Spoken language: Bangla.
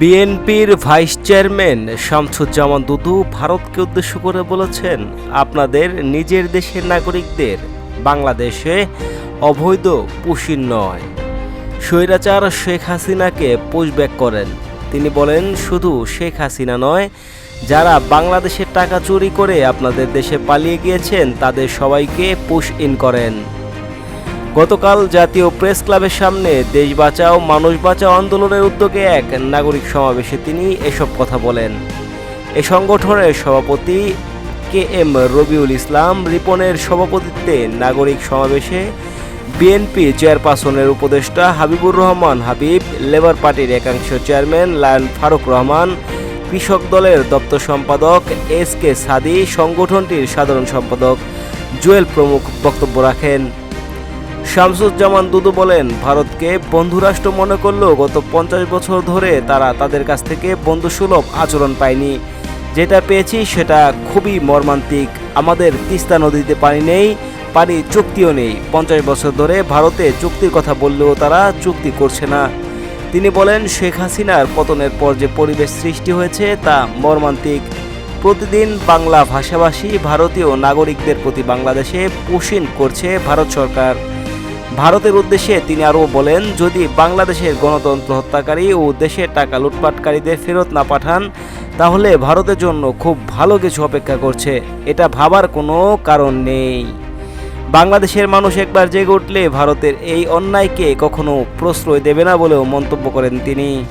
বিএনপির ভাইস চেয়ারম্যান শামসুজ্জামান দুদু ভারতকে উদ্দেশ্য করে বলেছেন, আপনাদের নিজের দেশের নাগরিকদের বাংলাদেশে অবৈধ পুষিন নয়। স্বৈরাচার শেখ হাসিনাকে পুশব্যাক করেন। তিনি বলেন, শুধু শেখ হাসিনা নয়, যারা বাংলাদেশের টাকা চুরি করে আপনাদের দেশে পালিয়ে গিয়েছেন, তাদের সবাইকে পুশ ইন করেন। গতকাল জাতীয় প্রেস ক্লাবের সামনে দেশ বাঁচাও, মানুষ বাঁচাও আন্দোলনের উদ্যোগে এক নাগরিক সমাবেশে তিনি এসব কথা বলেন। এ সংগঠনের সভাপতি কে এম রবিউল ইসলাম রিপনের সভাপতিত্বে নাগরিক সমাবেশে বিএনপি চেয়ারপারসনের উপদেষ্টা হাবিবুর রহমান, হাবিব, লেবার পার্টির একাংশ চেয়ারম্যান লায়ন ফারুক রহমান, কৃষক দলের দপ্তর সম্পাদক এস কে সাদি, সংগঠনটির সাধারণ সম্পাদক জুয়েল প্রমুখ বক্তব্য রাখেন। শামসুজ্জামান দুদু বলেন, ভারতকে বন্ধুরাষ্ট্র মনে করলেও গত পঞ্চাশ বছর ধরে তারা তাদের কাছ থেকে বন্ধুসুলভ আচরণ পায়নি। যেটা পেয়েছি সেটা খুবই মর্মান্তিক। আমাদের তিস্তা নদীতে পানি নেই, পানি চুক্তিও নেই। পঞ্চাশ বছর ধরে ভারতে চুক্তির কথা বললেও তারা চুক্তি করছে না। তিনি বলেন, শেখ হাসিনার পতনের পর যে পরিবেশ সৃষ্টি হয়েছে তা মর্মান্তিক। প্রতিদিন বাংলা ভাষাভাষী ভারতীয় নাগরিকদের প্রতি বাংলাদেশে পুশিন করছে ভারত সরকার। ভারতের উদ্দেশ্যে তিনি আরও বলেন, যদি বাংলাদেশের গণতন্ত্র হত্যাকারী ও দেশের টাকা লুটপাটকারীদের ফেরত না পাঠান, তাহলে ভারতের জন্য খুব ভালো কিছু অপেক্ষা করছে। এটা ভাবার কোনো কারণ নেই। বাংলাদেশের মানুষ একবার জেগে উঠলে ভারতের এই অন্যায়কে কখনো প্রশ্রয় দেবে না বলেও মন্তব্য করেন তিনি।